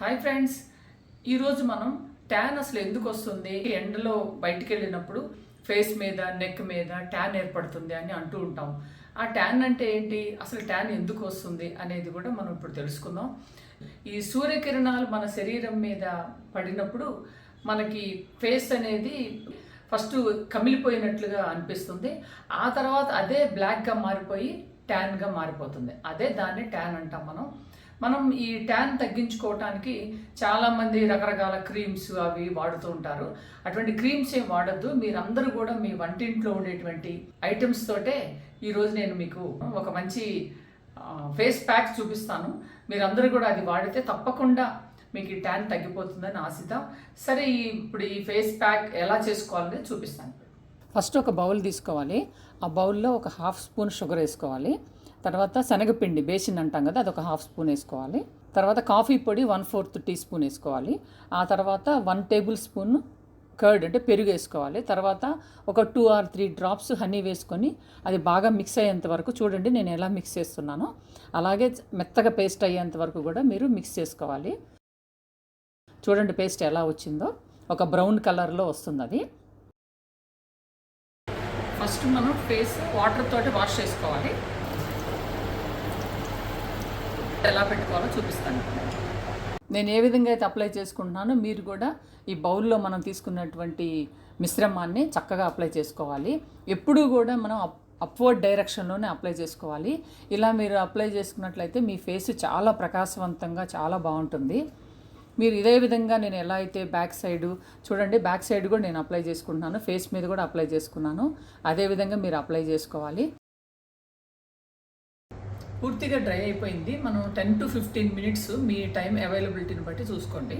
Hi friends. ఈరోజు మనం tan అసలు ఎందుకు వస్తుంది? ఎండలో బయటికి వెళ్ళినప్పుడు ఫేస్ మీద నెక్ మీద ట్యాన్ ఏర్పడుతుంది అని అంటూ ఉంటాం. ఆ ట్యాన్ అంటే ఏంటి? అసలు ట్యాన్ ఎందుకు వస్తుంది అనేది కూడా మనం ఇప్పుడు తెలుసుకుందాం. ఈ సూర్యకిరణాలు మన శరీరం మీద పడినప్పుడు మనకి ఫేస్ అనేది ఫస్ట్ కమిలిపోయినట్లుగా అనిపిస్తుంది. ఆ తర్వాత అదే బ్లాక్గా మారిపోయి ట్యాన్గా మారిపోతుంది. అదే దాన్ని ట్యాన్ అంటాం మనం. మనం ఈ ట్యాన్ తగ్గించుకోవటానికి చాలామంది రకరకాల క్రీమ్స్ అవి వాడుతూ ఉంటారు. అటువంటి క్రీమ్స్ ఏం వాడద్దు. మీరందరూ కూడా మీ వంటింట్లో ఉండేటువంటి ఐటమ్స్ తోటే ఈరోజు నేను మీకు ఒక మంచి ఫేస్ ప్యాక్ చూపిస్తాను. మీరందరూ కూడా అది వాడితే తప్పకుండా మీకు ఈ ట్యాన్ తగ్గిపోతుందని ఆశిద్దాం. సరే ఇప్పుడు ఈ ఫేస్ ప్యాక్ ఎలా చేసుకోవాలని చూపిస్తాను. ఫస్ట్ ఒక బౌల్ తీసుకోవాలి. ఆ బౌల్లో ఒక హాఫ్ స్పూన్ షుగర్ వేసుకోవాలి. తర్వాత శనగపిండి బేసిన్ అంటాం కదా అదొక హాఫ్ స్పూన్ వేసుకోవాలి. తర్వాత కాఫీ పొడి వన్ ఫోర్త్ టీ స్పూన్ వేసుకోవాలి. ఆ తర్వాత వన్ టేబుల్ స్పూన్ కర్డ్ అంటే పెరుగు వేసుకోవాలి. తర్వాత ఒక two or three drops honey వేసుకొని అది బాగా మిక్స్ అయ్యేంత వరకు చూడండి నేను ఎలా మిక్స్ చేస్తున్నానో. అలాగే మెత్తగా పేస్ట్ అయ్యేంత వరకు కూడా మీరు మిక్స్ చేసుకోవాలి. చూడండి పేస్ట్ ఎలా వచ్చిందో. ఒక బ్రౌన్ కలర్లో వస్తుంది అది. ఫస్ట్ మనం ఫేస్ వాటర్ తోటి వాష్ చేసుకోవాలి. ఎలా పెట్టుకోవాలో చూపిస్తాను. నేను ఏ విధంగా అయితే అప్లై చేసుకుంటున్నానో మీరు కూడా ఈ బౌల్లో మనం తీసుకున్నటువంటి మిశ్రమాన్ని చక్కగా అప్లై చేసుకోవాలి. ఎప్పుడూ కూడా మనం అప్ అప్వర్డ్ డైరెక్షన్లోనే అప్లై చేసుకోవాలి. ఇలా మీరు అప్లై చేసుకున్నట్లయితే మీ ఫేస్ చాలా ప్రకాశవంతంగా చాలా బాగుంటుంది. మీరు ఇదే విధంగా నేను ఎలా అయితే బ్యాక్ సైడ్ చూడండి బ్యాక్ సైడ్ కూడా నేను అప్లై చేసుకుంటున్నాను. ఫేస్ మీద కూడా అప్లై చేసుకున్నాను. అదే విధంగా మీరు అప్లై చేసుకోవాలి. పూర్తిగా డ్రై అయిపోయింది. మనం టెన్ టు ఫిఫ్టీన్ మినిట్స్ మీ టైం అవైలబిలిటీని బట్టి చూసుకోండి.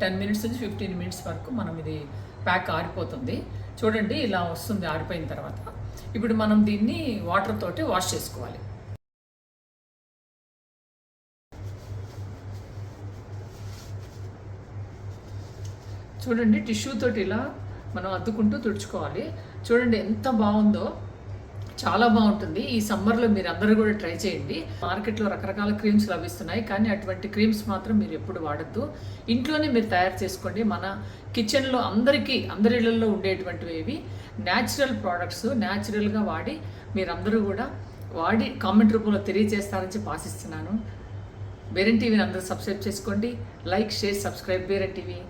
టెన్ మినిట్స్ నుంచి ఫిఫ్టీన్ మినిట్స్ వరకు మనం ఇది ప్యాక్ ఆరిపోతుంది. చూడండి ఇలా వస్తుంది ఆరిపోయిన తర్వాత. ఇప్పుడు మనం దీన్ని వాటర్ తోటి వాష్ చేసుకోవాలి. చూడండి టిష్యూ తోటి ఇలా మనం అద్దుకుంటూ తుడుచుకోవాలి. చూడండి ఎంత బాగుందో. చాలా బాగుంటుంది. ఈ సమ్మర్లో మీరు అందరూ కూడా ట్రై చేయండి. మార్కెట్లో రకరకాల క్రీమ్స్ లభిస్తున్నాయి. కానీ అటువంటి క్రీమ్స్ మాత్రం మీరు ఎప్పుడు వాడద్దు. ఇంట్లోనే మీరు తయారు చేసుకోండి. మన కిచెన్లో అందరికీ అందరి ఉండేటువంటివి ఇవి. న్యాచురల్ ప్రోడక్ట్స్ న్యాచురల్గా వాడి మీరందరూ కూడా వాడి కామెంట్ రూపంలో తెలియజేస్తారని చెప్పి ఆశిస్తున్నాను. బేరెన్ టీవీని అందరూ సబ్స్క్రైబ్ చేసుకోండి. లైక్ షేర్ సబ్స్క్రైబ్ బేరెన్ టీవీ.